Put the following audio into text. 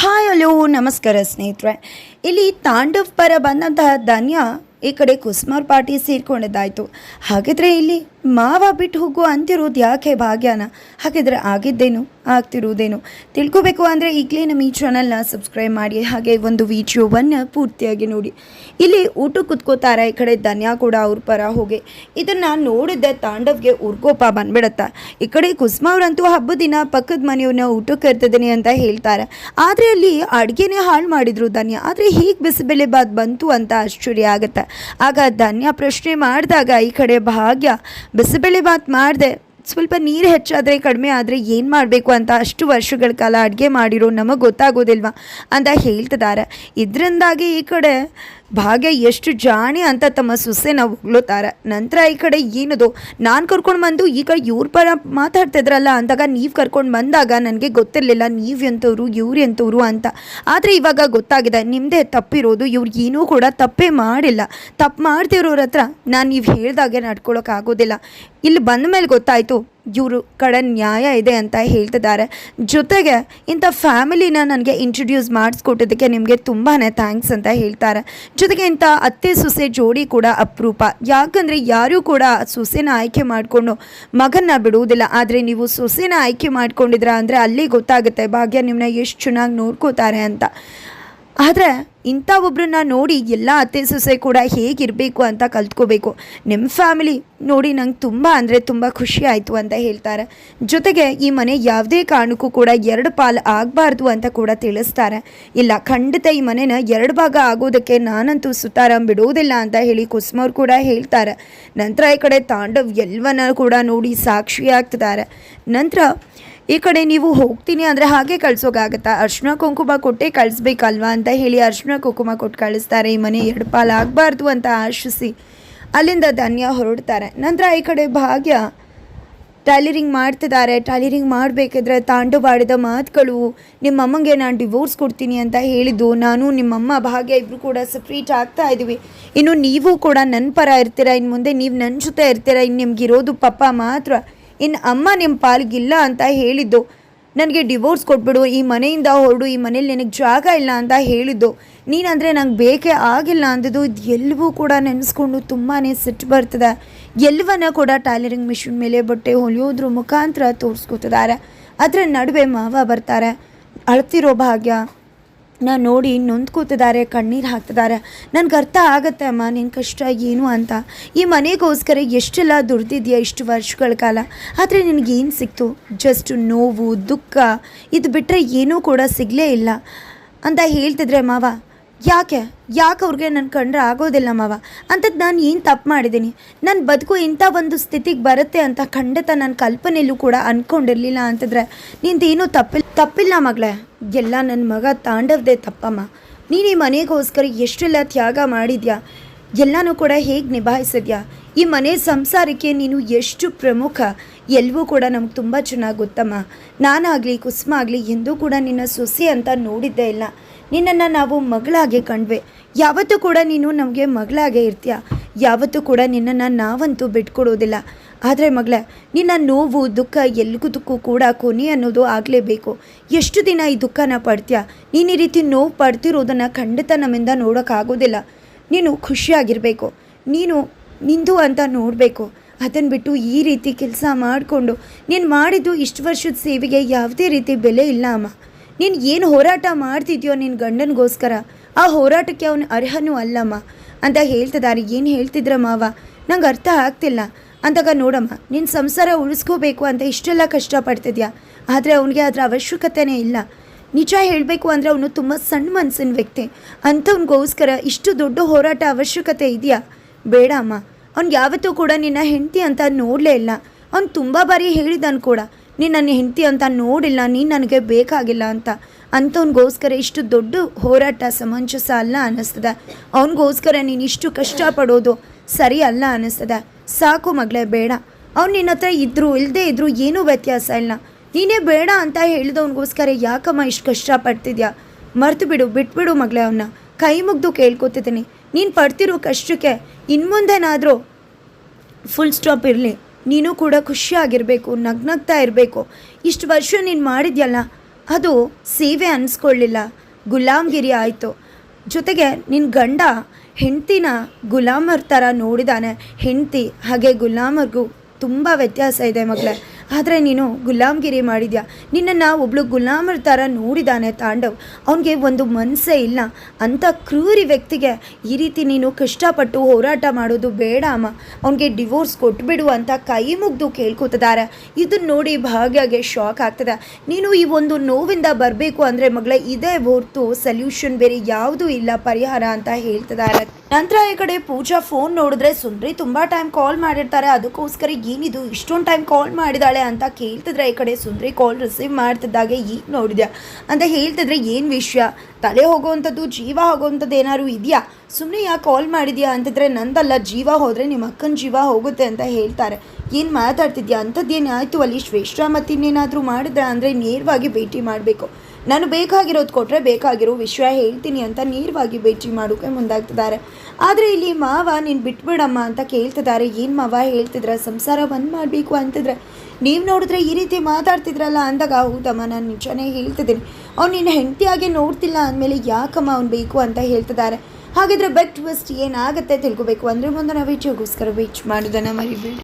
Hi, hello, ನಮಸ್ಕಾರ ಸ್ನೇಹಿತರೆ. ಇಲ್ಲಿ ತಾಂಡವ್ ಪರ ಬಂದಂತಹ ಧನ್ಯ ಈ ಕಡೆ ಕುಸ್ಮಾರ್ ಪಾರ್ಟಿ ಸೇರಿಕೊಂಡಿದ್ದಾಯಿತು. ಹಾಗಿದ್ರೆ ಇಲ್ಲಿ ಮಾವ ಬಿಟ್ಟು ಹೋಗು ಅಂತಿರೋದು ಯಾಕೆ ಭಾಗ್ಯನ? ಹಾಗಿದ್ರೆ ಆಗಿದ್ದೇನು? ಆಗ್ತಿರುವುದೇನು? ತಿಳ್ಕೊಬೇಕು ಅಂದರೆ ಈಗಲೇ ನಮ್ಮ ಈ ಚಾನಲ್ನ ಸಬ್ಸ್ಕ್ರೈಬ್ ಮಾಡಿ, ಹಾಗೆ ಒಂದು ವಿಡಿಯೋವನ್ನು ಪೂರ್ತಿಯಾಗಿ ನೋಡಿ. ಇಲ್ಲಿ ಊಟ ಕುತ್ಕೋತಾರೆ, ಈ ಕಡೆ ಧನ್ಯಾ ಕೂಡ ಅವ್ರ ಪರ ಹೋಗಿ. ಇದನ್ನು ನೋಡಿದ್ದೆ ತಾಂಡವ್ಗೆ ಉರ್ಕೋಪ ಬಂದ್ಬಿಡತ್ತ. ಈ ಕಡೆ ಕುಸ್ಮ ಅವರಂತೂ ಹಬ್ಬದ ದಿನ ಪಕ್ಕದ ಮನೆಯವ್ರನ್ನ ಊಟಕ್ಕೆ ಕರ್ತಿದ್ದೀನಿ ಅಂತ ಹೇಳ್ತಾರೆ. ಆದರೆ ಅಲ್ಲಿ ಅಡುಗೆನೇ ಹಾಳು ಮಾಡಿದ್ರು ಧನ್ಯ. ಆದರೆ ಹೀಗೆ ಬಿಸಿಬೇಳೆ ಬಾತ್ ಬಂತು ಅಂತ ಆಶ್ಚರ್ಯ ಆಗುತ್ತೆ. ಆಗ ಧನ್ಯ ಪ್ರಶ್ನೆ ಮಾಡಿದಾಗ ಈ ಕಡೆ ಭಾಗ್ಯ, ಬಿಸಿಬೇಳೆ ಬಾತ್ ಮಾಡಿದೆ ಸ್ವಲ್ಪ ನೀರು ಹೆಚ್ಚಾದರೆ ಕಡಿಮೆ ಆದರೆ ಏನು ಮಾಡಬೇಕು ಅಂತ ಅಷ್ಟು ವರ್ಷಗಳ ಕಾಲ ಅಡುಗೆ ಮಾಡಿರೋ ನಮಗೆ ಗೊತ್ತಾಗೋದಿಲ್ವಾ ಅಂತ ಹೇಳ್ತಿದ್ದಾರೆ ಇದರಿಂದಾಗಿ ಈ ಕಡೆ ಭಾಗ್ಯ ಎಷ್ಟು ಜಾಣಿ ಅಂತ ತಮ್ಮ ಸೊಸೆನ ಹೊಗ್ಲುತ್ತಾರೆ ನಂತರ ಈ ಕಡೆ ಏನದು? ನಾನು ಕರ್ಕೊಂಡು ಬಂದು ಈಗ ಇವ್ರ ಪರ ಮಾತಾಡ್ತಿದ್ರಲ್ಲ ಅಂದಾಗ ನೀವು ಕರ್ಕೊಂಡು ಬಂದಾಗ ನನಗೆ ಗೊತ್ತಿರಲಿಲ್ಲ, ನೀವು ಎಂಥವ್ರು ಇವ್ರು ಎಂಥವ್ರು ಅಂತ. ಆದರೆ ಇವಾಗ ಗೊತ್ತಾಗಿದೆ ನಿಮ್ಮದೇ ತಪ್ಪಿರೋದು, ಇವ್ರು ಏನೂ ಕೂಡ ತಪ್ಪೇ ಮಾಡಿಲ್ಲ. ತಪ್ಪು ಮಾಡ್ತಿರೋರ ಹತ್ರ ನಾನು ನೀವು ಹೇಳ್ದಾಗೆ ನಡ್ಕೊಳಕ್ಕಾಗೋದಿಲ್ಲ ಇಲ್ಲಿ ಬಂದ ಮೇಲೆ ಗೊತ್ತಾಯಿತು ಇವರು ಕಡೆ ನ್ಯಾಯ ಇದೆ ಅಂತ ಹೇಳ್ತಿದ್ದಾರೆ. ಜೊತೆಗೆ ಇಂಥ ಫ್ಯಾಮಿಲಿನ ನನಗೆ ಇಂಟ್ರೊಡ್ಯೂಸ್ ಮಾಡಿಸ್ಕೊಟ್ಟಿದ್ದಕ್ಕೆ ನಿಮಗೆ ತುಂಬಾ ಥ್ಯಾಂಕ್ಸ್ ಅಂತ ಹೇಳ್ತಾರೆ. ಜೊತೆಗೆ ಇಂಥ ಅತ್ತೆ ಸೊಸೆ ಜೋಡಿ ಕೂಡ ಅಪರೂಪ. ಯಾಕಂದರೆ ಯಾರೂ ಕೂಡ ಸೊಸೆನ ಆಯ್ಕೆ ಮಾಡಿಕೊಂಡು ಮಗನ್ನ ಬಿಡುವುದಿಲ್ಲ. ಆದರೆ ನೀವು ಸೊಸೆನ ಆಯ್ಕೆ ಮಾಡ್ಕೊಂಡಿದ್ರ ಅಂದರೆ ಅಲ್ಲಿ ಗೊತ್ತಾಗುತ್ತೆ. ಭಾಗ್ಯ ನಿಮ್ಮನ್ನ ಎಷ್ಟು ಚೆನ್ನಾಗಿ ನೋಡ್ಕೋತಾರೆ ಅಂತ. ಆದರೆ ಇಂಥ ಒಬ್ಬರನ್ನ ನೋಡಿ ಎಲ್ಲ ಅತ್ತೆ ಸೊಸೆ ಕೂಡ ಹೇಗಿರಬೇಕು ಅಂತ ಕಲ್ತ್ಕೋಬೇಕು. ನಿಮ್ಮ ಫ್ಯಾಮಿಲಿ ನೋಡಿ ನಂಗೆ ತುಂಬ ಅಂದರೆ ತುಂಬ ಖುಷಿ ಆಯಿತು ಅಂತ ಹೇಳ್ತಾರೆ. ಜೊತೆಗೆ ಈ ಮನೆ ಯಾವುದೇ ಕಾರಣಕ್ಕೂ ಕೂಡ ಎರಡು ಪಾಲು ಆಗಬಾರ್ದು ಅಂತ ಕೂಡ ತಿಳಿಸ್ತಾರೆ. ಇಲ್ಲ, ಖಂಡಿತ ಈ ಮನೆನ ಎರಡು ಭಾಗ ಆಗೋದಕ್ಕೆ ನಾನಂತೂ ಸುತಾರಾಮ್ ಬಿಡೋದಿಲ್ಲ ಅಂತ ಹೇಳಿ ಕುಸುಮವ್ರು ಕೂಡ ಹೇಳ್ತಾರೆ. ನಂತರ ಈ ಕಡೆ ತಾಂಡವ್ ಎಲ್ಲವನ್ನ ಕೂಡ ನೋಡಿ ಸಾಕ್ಷಿ ಆಗ್ತಿದ್ದಾರೆ ನಂತರ ಈ ಕಡೆ ನೀವು ಹೋಗ್ತೀನಿ ಅಂದರೆ ಹಾಗೆ ಕಳ್ಸೋಕ್ಕಾಗತ್ತಾ ಅರ್ಶಿನ ಕುಂಕುಮ ಕೊಟ್ಟೆ ಕಳಿಸ್ಬೇಕಲ್ವಾ ಅಂತ ಹೇಳಿ ಅರ್ಶಿನ ಕುಂಕುಮ ಕೊಟ್ಟು ಕಳಿಸ್ತಾರೆ. ಈ ಮನೆ ಎರಡು ಪಾಲು ಆಗಬಾರ್ದು ಅಂತ ಆಶಿಸಿ ಅಲ್ಲಿಂದ ಧನ್ಯ ಹೊರಡ್ತಾರೆ. ನಂತರ ಈ ಕಡೆ ಭಾಗ್ಯ ಟೈಲರಿಂಗ್ ಮಾಡ್ತಿದ್ದಾರೆ. ಟೈಲರಿಂಗ್ ಮಾಡಬೇಕಿದ್ರೆ ತಾಂಡವಾಡಿದ ಮಾತುಗಳು, ನಿಮ್ಮಮ್ಮಂಗೆ ನಾನು ಡಿವೋರ್ಸ್ ಕೊಡ್ತೀನಿ ಅಂತ ಹೇಳಿದ್ದು, ನಾನು ನಿಮ್ಮಮ್ಮ ಭಾಗ್ಯ ಇಬ್ಬರು ಕೂಡ ಸಪ್ರೇಟ್ ಆಗ್ತಾ ಇದ್ದೀವಿ. ಇನ್ನು ನೀವು ಕೂಡ ನನ್ನ ಪರ ಇರ್ತೀರಾ? ಇನ್ನು ಮುಂದೆ ನೀವು ನನ್ನ ಜೊತೆ ಇರ್ತೀರಾ? ಇನ್ನು ನಿಮ್ಗಿರೋದು ಪಪ್ಪ ಮಾತ್ರ. ಇನ್ನು ಅಮ್ಮ ನಿಮ್ಮ ಪಾಲ್ಗಿಲ್ಲ ಅಂತ ಹೇಳಿದ್ದು. ನನಗೆ ಡಿವೋರ್ಸ್ ಕೊಟ್ಬಿಡು, ಈ ಮನೆಯಿಂದ ಹೊರಡು, ಈ ಮನೇಲಿ ನಿನಗೆ ಜಾಗ ಇಲ್ಲ ಅಂತ ಹೇಳಿದ್ದು. ನೀನಂದರೆ ನಂಗೆ ಬೇಕೇ ಆಗಿಲ್ಲ ಅಂದಿದ್ದು. ಇದು ಎಲ್ಲವೂ ಕೂಡ ನೆನೆಸ್ಕೊಂಡು ತುಂಬಾ ಸಿಟ್ಟು ಬರ್ತದೆ. ಎಲ್ಲವನ್ನ ಕೂಡ ಟೈಲರಿಂಗ್ ಮಿಷಿನ್ ಮೇಲೆ ಬಟ್ಟೆ ಹೊಲಿಯೋದ್ರ ಮುಖಾಂತರ ತೋರಿಸ್ಕೊತಿದ್ದಾರೆ. ಅದರ ನಡುವೆ ಮಾವ ಬರ್ತಾರೆ. ಅಳ್ತಿರೋ ಭಾಗ್ಯ. ನಾನು ನೋಡಿ ನೊಂದ್ಕೋತಿದ್ದಾರೆ, ಕಣ್ಣೀರು ಹಾಕ್ತಿದ್ದಾರೆ. ನನಗೆ ಅರ್ಥ ಆಗತ್ತೆ ಅಮ್ಮ ನಿನ್ನ ಕಷ್ಟ ಏನು ಅಂತ. ಈ ಮನೆಗೋಸ್ಕರ ಎಷ್ಟೆಲ್ಲ ದುಡ್ದಿದ್ಯಾ ಇಷ್ಟು ವರ್ಷಗಳ ಕಾಲ? ಆದರೆ ನಿನಗೇನು ಸಿಕ್ತು? ಜಸ್ಟ್ ನೋವು, ದುಃಖ ಇದು ಬಿಟ್ಟರೆ ಏನೂ ಕೂಡ ಸಿಗಲೇ ಇಲ್ಲ. ಅಂತ ಹೇಳ್ತಿದ್ರೆ ಮಾವ ಯಾಕೆ? ಯಾಕೆ ಅವ್ರಿಗೆ ನನ್ನ ಕಂಡ್ರೆ ಆಗೋದಿಲ್ಲ ಮಾವ? ಅಂಥದ್ದು ನಾನು ಏನು ತಪ್ಪು ಮಾಡಿದ್ದೀನಿ ನನ್ನ ಬದುಕು ಇಂಥ ಒಂದು ಸ್ಥಿತಿಗೆ ಬರುತ್ತೆ ಅಂತ ಖಂಡಿತ ನನ್ನ ಕಲ್ಪನೆಯಲ್ಲೂ ಕೂಡ ಅಂದ್ಕೊಂಡಿರಲಿಲ್ಲ ಅಂತಂದರೆ ನಿಂದೇನೂ ತಪ್ಪಿಲ್ಲ ತಪ್ಪಿಲ್ಲ ಮಗಳೇ. ಎಲ್ಲ ನನ್ನ ಮಗ ತಾಂಡವ್ದೆ ತಪ್ಪಮ್ಮ. ನೀನು ಈ ಮನೆಗೋಸ್ಕರ ಎಷ್ಟೆಲ್ಲ ತ್ಯಾಗ ಮಾಡಿದ್ಯಾ? ಎಲ್ಲನೂ ಕೂಡ ಹೇಗೆ ನಿಭಾಯಿಸಿದ್ಯಾ? ಈ ಮನೆ ಸಂಸಾರಕ್ಕೆ ನೀನು ಎಷ್ಟು ಪ್ರಮುಖ? ಎಲ್ಲವೂ ಕೂಡ ನಮ್ಗೆ ತುಂಬ ಚೆನ್ನಾಗಿ ಗೊತ್ತಮ್ಮ. ನಾನಾಗಲಿ ಕುಸುಮ ಆಗಲಿ ಎಂದೂ ಕೂಡ ನಿನ್ನ ಸೊಸೆ ಅಂತ ನೋಡಿದ್ದೇ ಇಲ್ಲ. ನಿನ್ನನ್ನು ನಾವು ಮಗಳಾಗೆ ಕಂಡ್ವೆ. ಯಾವತ್ತೂ ಕೂಡ ನೀನು ನಮಗೆ ಮಗಳಾಗೆ ಇರ್ತೀಯ? ಯಾವತ್ತೂ ಕೂಡ ನಿನ್ನನ್ನು ನಾವಂತೂ ಬಿಟ್ಕೊಡೋದಿಲ್ಲ. ಆದರೆ ಮಗಳ, ನಿನ್ನ ನೋವು, ದುಃಖ ಎಲ್ಗುದಕ್ಕೂ ಕೂಡ ಕೊನೆ ಅನ್ನೋದು ಆಗಲೇಬೇಕು. ಎಷ್ಟು ದಿನ ಈ ದುಃಖನ ಪಡ್ತೀಯ? ನೀನು ಈ ರೀತಿ ನೋವು ಪಡ್ತಿರೋದನ್ನು ಖಂಡಿತ ನಮ್ಮಿಂದ ನೋಡೋಕ್ಕಾಗೋದಿಲ್ಲ. ನೀನು ಖುಷಿಯಾಗಿರಬೇಕು. ನೀನು, ನಿಂದು ಅಂತ ನೋಡಬೇಕು. ಅದನ್ನು ಬಿಟ್ಟು ಈ ರೀತಿ ಕೆಲಸ ಮಾಡಿಕೊಂಡು, ನೀನು ಮಾಡಿದ್ದು ಇಷ್ಟು ವರ್ಷದ ಸೇವೆಗೆ ಯಾವುದೇ ರೀತಿ ಬೆಲೆ ಇಲ್ಲ ಅಮ್ಮ. ನೀನು ಏನು ಹೋರಾಟ ಮಾಡ್ತಿದ್ಯೋ ನಿನ್ನ ಗಂಡನಿಗೋಸ್ಕರ, ಆ ಹೋರಾಟಕ್ಕೆ ಅವನು ಅರ್ಹನೂ ಅಲ್ಲಮ್ಮ. ಅಂತ ಹೇಳ್ತಿದ್ದಾರೆ ಏನು ಹೇಳ್ತಿದ್ರ ಮಾವ? ನಂಗೆ ಅರ್ಥ ಆಗ್ತಿಲ್ಲ. ಅಂದಾಗ ನೋಡಮ್ಮ ನಿನ್ನ ಸಂಸಾರ ಉಳಿಸ್ಕೋಬೇಕು ಅಂತ ಇಷ್ಟೆಲ್ಲ ಕಷ್ಟಪಡ್ತಿದ್ಯಾ? ಆದರೆ ಅವನಿಗೆ ಅದರ ಅವಶ್ಯಕತೆನೇ ಇಲ್ಲ. ನಿಜ ಹೇಳಬೇಕು ಅಂದರೆ ಅವನು ತುಂಬ ಸಣ್ಣ ಮನಸ್ಸಿನ ವ್ಯಕ್ತಿ. ಅಂಥವ್ನಿಗೋಸ್ಕರ ಇಷ್ಟು ದೊಡ್ಡ ಹೋರಾಟ ಅವಶ್ಯಕತೆ ಇದೆಯಾ? ಬೇಡ ಅಮ್ಮ ಅವ್ನು ಯಾವತ್ತೂ ಕೂಡ ನಿನ್ನ ಹೆಂಡತಿ ಅಂತ ನೋಡಲೇ ಇಲ್ಲ. ಅವ್ನು ತುಂಬ ಬಾರಿ ಹೇಳಿದ್ದಾನು ಕೂಡ. ನೀನು ನನ್ನ ಹೆಂಡತಿ ಅಂತ ನೋಡಿಲ್ಲ, ನೀನು ನನಗೆ ಬೇಕಾಗಿಲ್ಲ ಅಂತ. ಅಂಥವ್ನಿಗೋಸ್ಕರ ಇಷ್ಟು ದೊಡ್ಡ ಹೋರಾಟ ಸಮಂಜಸ ಅಲ್ಲ ಅನ್ನಿಸ್ತದೆ. ಅವನಿಗೋಸ್ಕರ ನೀನು ಇಷ್ಟು ಕಷ್ಟಪಡೋದು ಸರಿ ಅಲ್ಲ ಅನ್ನಿಸ್ತದೆ. ಸಾಕು ಮಗಳೇ, ಬೇಡ. ಅವ್ನು ನಿನ್ನ ಹತ್ರ ಇದ್ದರೂ ಇಲ್ಲದೇ ಇದ್ದರೂ ಏನೂ ವ್ಯತ್ಯಾಸ ಇಲ್ಲ. ನೀನೇ ಬೇಡ ಅಂತ ಹೇಳಿದವನಿಗೋಸ್ಕರ ಯಾಕಮ್ಮ ಇಷ್ಟು ಕಷ್ಟಪಡ್ತಿದ್ಯಾ? ಮರ್ತು ಬಿಡು, ಬಿಟ್ಬಿಡು ಮಗಳೇ ಅವನ್ನ ಕೈ ಮುಗ್ದು ಕೇಳ್ಕೊತಿದ್ದೀನಿ. ನೀನು ಪಡ್ತಿರೋ ಕಷ್ಟಕ್ಕೆ ಇನ್ಮುಂದೇನಾದರೂ ಫುಲ್ ಸ್ಟಾಪ್ ಇರಲಿ. ನೀನು ಕೂಡ ಖುಷಿಯಾಗಿರಬೇಕು, ನಗ್ನಗ್ತಾ ಇರಬೇಕು. ಇಷ್ಟು ವರ್ಷ ನೀನು ಮಾಡಿದ್ಯಲ್ಲ, ಅದು ಸೇವೆ ಅನ್ನಿಸ್ಕೊಳ್ಳಿಲ್ಲ ಗುಲಾಮ್ಗಿರಿ ಆಯಿತು. ಜೊತೆಗೆ ನಿನ್ನ ಗಂಡ ಹೆಂಡ್ತಿನ ಗುಲಾಮರ್ ಥರ ನೋಡಿದಾನೆ. ಹೆಂಡ್ತಿ, ಹಾಗೆ ಗುಲಾಮರ್ಗೂ ತುಂಬ ವ್ಯತ್ಯಾಸ ಇದೆ ಮಗಳೇ. ಆದರೆ ನೀನು ಗುಲಾಮ್ಗಿರಿ ಮಾಡಿದ್ಯಾ? ನಿನ್ನನ್ನು ಒಬ್ಳು ಗುಲಾಮರ ಥರ ನೋಡಿದಾನೆ ತಾಂಡವ್. ಅವನಿಗೆ ಒಂದು ಮನಸ್ಸೇ ಇಲ್ಲ. ಅಂಥ ಕ್ರೂರಿ ವ್ಯಕ್ತಿಗೆ ಈ ರೀತಿ ನೀನು ಕಷ್ಟಪಟ್ಟು ಹೋರಾಟ ಮಾಡೋದು ಬೇಡ ಅಮ್ಮ. ಅವನಿಗೆ ಡಿವೋರ್ಸ್ ಕೊಟ್ಬಿಡು ಅಂತ ಕೈ ಮುಗ್ದು ಕೇಳ್ಕೊತಿದ್ದಾರೆ ಇದನ್ನ ನೋಡಿ ಭಾಗ್ಯಗೆ ಶಾಕ್ ಆಗ್ತದೆ. ನೀನು ಈ ಒಂದು ನೋವಿಂದ ಬರಬೇಕು ಅಂದರೆ ಮಗಳೇ, ಇದೇ ಹೊರ್ತು ಸೊಲ್ಯೂಷನ್ ಬೇರೆ ಯಾವುದೂ ಇಲ್ಲ, ಪರಿಹಾರ ಅಂತ ಹೇಳ್ತಿದ್ದಾರೆ ನಂತರ ಈ ಕಡೆ ಪೂಜಾ ಫೋನ್ ನೋಡಿದ್ರೆ ಸುಂದ್ರಿ ತುಂಬ ಟೈಮ್ ಕಾಲ್ ಮಾಡಿರ್ತಾರೆ. ಅದಕ್ಕೋಸ್ಕರ ಏನಿದು, ಇಷ್ಟೊಂದು ಟೈಮ್ ಕಾಲ್ ಮಾಡಿದಾಳೆ ಅಂತ ಕೇಳ್ತಿದ್ರೆ ಈ ಕಡೆ ಸುಂದ್ರಿ ಕಾಲ್ ರಿಸೀವ್ ಮಾಡ್ತಿದ್ದಾಗೆ ಈಗ ನೋಡಿದ್ಯಾ? ಅಂತ ಹೇಳ್ತಿದ್ರೆ ಏನು ವಿಷಯ? ತಲೆ ಹೋಗೋವಂಥದ್ದು, ಜೀವ ಹೋಗೋವಂಥದ್ದು ಏನಾದ್ರು ಇದೆಯಾ? ಸುಮ್ಮನೆ ಯಾಕೆ ಕಾಲ್ ಮಾಡಿದ್ಯಾ ಅಂತಂದರೆ ನಂದಲ್ಲ, ಜೀವ ಹೋದರೆ ನಿಮ್ಮ ಅಕ್ಕನ ಜೀವ ಹೋಗುತ್ತೆ ಅಂತ ಹೇಳ್ತಾರೆ. ಏನು ಮಾತಾಡ್ತಿದ್ಯಾ? ಅಂಥದ್ದೇನು ಆಯಿತು ಅಲ್ಲಿ? ಶ್ರೇಷ್ಠ ಮತ್ತಿನ್ನೇನಾದರೂ ಮಾಡಿದ್ರೆ? ಅಂದರೆ ನೇರವಾಗಿ ಭೇಟಿ ಮಾಡಬೇಕು. ನಾನು ಬೇಕಾಗಿರೋದು ಕೊಟ್ಟರೆ ಬೇಕಾಗಿರೋ ವಿಷಯ ಹೇಳ್ತೀನಿ ಅಂತ ನೇರವಾಗಿ ಭೇಟಿ ಮಾಡೋಕೆ ಮುಂದಾಗ್ತಿದ್ದಾರೆ. ಆದರೆ ಇಲ್ಲಿ ಮಾವ, ನೀನು ಬಿಟ್ಬಿಡಮ್ಮ ಅಂತ ಕೇಳ್ತಿದ್ದಾರೆ. ಏನು ಮಾವ ಹೇಳ್ತಿದ್ರೆ? ಸಂಸಾರ ಬಂದ್ ಮಾಡಬೇಕು ಅಂತಿದ್ರೆ. ನೀವು ನೋಡಿದ್ರೆ ಈ ರೀತಿ ಮಾತಾಡ್ತಿದ್ರಲ್ಲ ಅಂದಾಗ, ಹೌದಮ್ಮ, ನಾನು ನಿಜನೇ ಹೇಳ್ತಿದ್ದೀನಿ. ಅವ್ನು ನಿನ್ನ ಹೆಂಡತಿಯಾಗೆ ನೋಡ್ತಿಲ್ಲ ಅಂದಮೇಲೆ ಯಾಕಮ್ಮ ಅವ್ನು ಬೇಕು ಅಂತ ಹೇಳ್ತಿದ್ದಾರೆ. ಹಾಗಿದ್ರೆ ಬೆಟ್ ಟ್ವಿಸ್ಟ್ ಏನಾಗುತ್ತೆ ತಿಳ್ಕೊಬೇಕು. ಅಂದರೆ ಮುಂದೆ ನಾವು ಹೆಚ್ಚಿಗೋಸ್ಕರ ವೇಟ್ ಮಾಡೋದನ್ನು ಮರಿಬೇಡಿ.